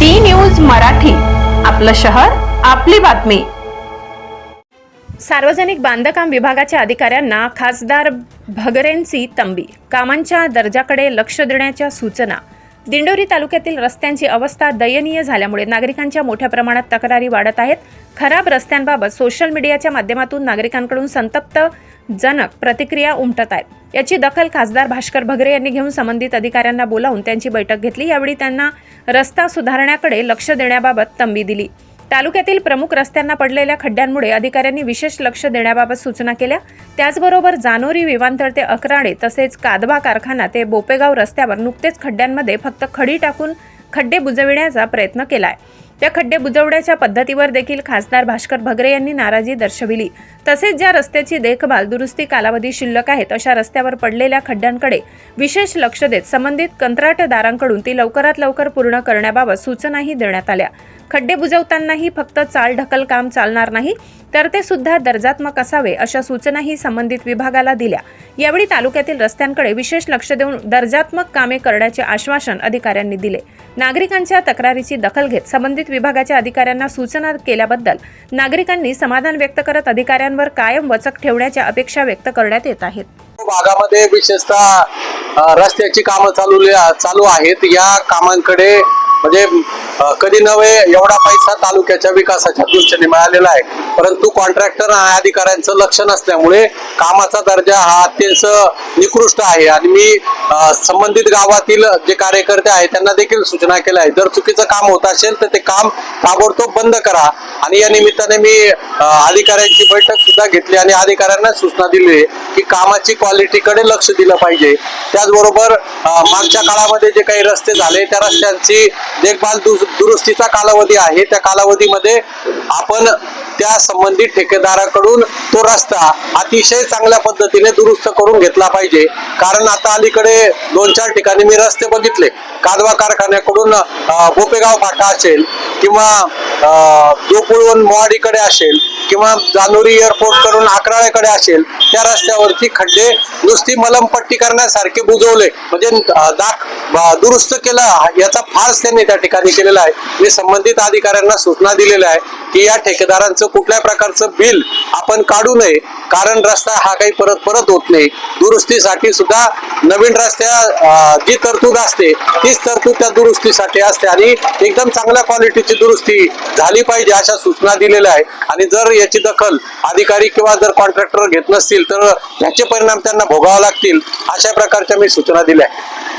D news Marathi आपलं शहर आपली बातमी. सार्वजनिक बांधकाम विभागाच्या अधिकाऱ्यांना खासदार भगरेंची तंबी कामांच्या दर्जाकडे लक्ष देण्याच्या सूचना दिंडोरी तालुक्यातील रस्त्यांची अवस्था दयनीय झाल्यामुळे नागरिकांच्या मोठ्या प्रमाणात तक्रारी वाढत आहेत. खराब रस्त्यांबाबत सोशल मीडियाच्या माध्यमातून नागरिकांकडून संतप्त जनक प्रतिक्रिया उमटत आहेत. याची दखल खासदार भास्कर भगरे यांनी घेऊन संबंधित अधिकाऱ्यांना बोलावून त्यांची बैठक घेतली. यावेळी त्यांना रस्ता सुधारण्याकडे लक्ष देण्याबाबत तंबी दिली. तालुक्यातील प्रमुख रस्त्यांना पडलेल्या खड्ड्यांमुळे अधिकाऱ्यांनी विशेष लक्ष देण्याबाबत सूचना केल्या. त्याचबरोबर जानोरी विमानतळ ते अकराडे तसेच कादबा कारखाना ते बोपेगाव रस्त्यावर नुकतेच खड्ड्यांमध्ये फक्त खडी टाकून खड्डे बुजविण्याचा प्रयत्न केला आहे त्या खड्डे बुजवण्याच्या पद्धतीवर देखील खासदार भास्कर भगरे यांनी नाराजी दर्शविली. तसेच ज्या रस्त्याची देखभाल दुरुस्ती कालावधी शिल्लक आहेत अशा रस्त्यावर पडलेल्या खड्ड्यांकडे विशेष लक्ष देत संबंधित कंत्राटदारांकडून ती लवकरात लवकर पूर्ण करण्याबाबत सूचनाही देण्यात आल्या. खड्डे बुजवतानाही फक्त चाल ढकल काम चालणार नाही तर ते सुद्धा दर्जात्मक असावे अशा सूचनाही संबंधित विभागाला दिल्या. यावेळी तालुक्यातील रस्त्यांकडे विशेष लक्ष देऊन दर्जात्मक कामे करण्याचे आश्वासन अधिकाऱ्यांनी दिले. नागरिकांच्या तक्रारीची दखल घेत संबंधित विभागाच्या अधिकाऱ्यांना सूचना केल्याबद्दल नागरिकांनी समाधान व्यक्त करत अधिकाऱ्यांवर कायम वचक ठेवण्याच्या अपेक्षा व्यक्त करण्यात येत आहेत. भागामध्ये विशेषतः रस्त्याची कामं चालू चालू आहेत. या कामांकडे म्हणजे कधी नव्हे एवढा पैसा तालुक्याच्या विकासाच्या दृष्टीने मिळालेला आहे. परंतु कॉन्ट्रॅक्टर आणि अधिकाऱ्यांचं लक्ष नसल्यामुळे कामाचा दर्जा हा अत्यंत निकृष्ट आहे. आणि मी संबंधित गावातील जे कार्यकर्ते आहेत त्यांना देखील सूचना केल्या आहे जर चुकीचं काम होत असेल तर ते काम ताबडतोब बंद करा. आणि या निमित्ताने मी अधिकाऱ्यांची बैठक सुद्धा घेतली आणि अधिकाऱ्यांना सूचना दिली आहे की कामाची क्वालिटीकडे लक्ष दिलं पाहिजे. त्याचबरोबर मागच्या काळामध्ये जे काही रस्ते झाले त्या रस्त्यांची देखभाल दुस दुरुस्तीचा कालावधी आहे. त्या कालावधीमध्ये आपण त्या संबंधित ठेकेदाराकडून तो रस्ता अतिशय चांगल्या पद्धतीने दुरुस्त करून घेतला पाहिजे. कारण आता अलीकडे दोन चार ठिकाणी मी रस्ते बघितले. कादवा कारखान्याकडून बोपेगाव फाटा असेल किंवा अ, मोहाडीकडे मोवाडीकडे असेल किंवा जानोरी एअरपोर्ट करून अकराळ्याकडे असेल त्या रस्त्यावरती खड्डे नुसती मलमपट्टी करण्यासारखे बुजवले. म्हणजे दाख दुरुस्त केला याचा फारच त्यांनी त्या ठिकाणी केलेला आहे. मी संबंधित अधिकाऱ्यांना सूचना दिलेल्या आहे की या ठेकेदारांचं कुठल्या प्रकारचं बिल आपण काढू नये कारण रस्ता हा काही परत परत होत नाही. दुरुस्तीसाठी सुद्धा नवीन रस्त्या जी तरतूद असते तीच तरतूद त्या दुरुस्तीसाठी असते आणि एकदम चांगल्या क्वालिटीची दुरुस्ती झाली पाहिजे अशा सूचना दिलेल्या आहे आणि जर याची दखल अधिकारी किंवा जर कॉन्ट्रॅक्टर घेत नसतील तर याचे परिणाम त्यांना भोगावे लागतील अशा प्रकारच्या मी सूचना दिल्या आहे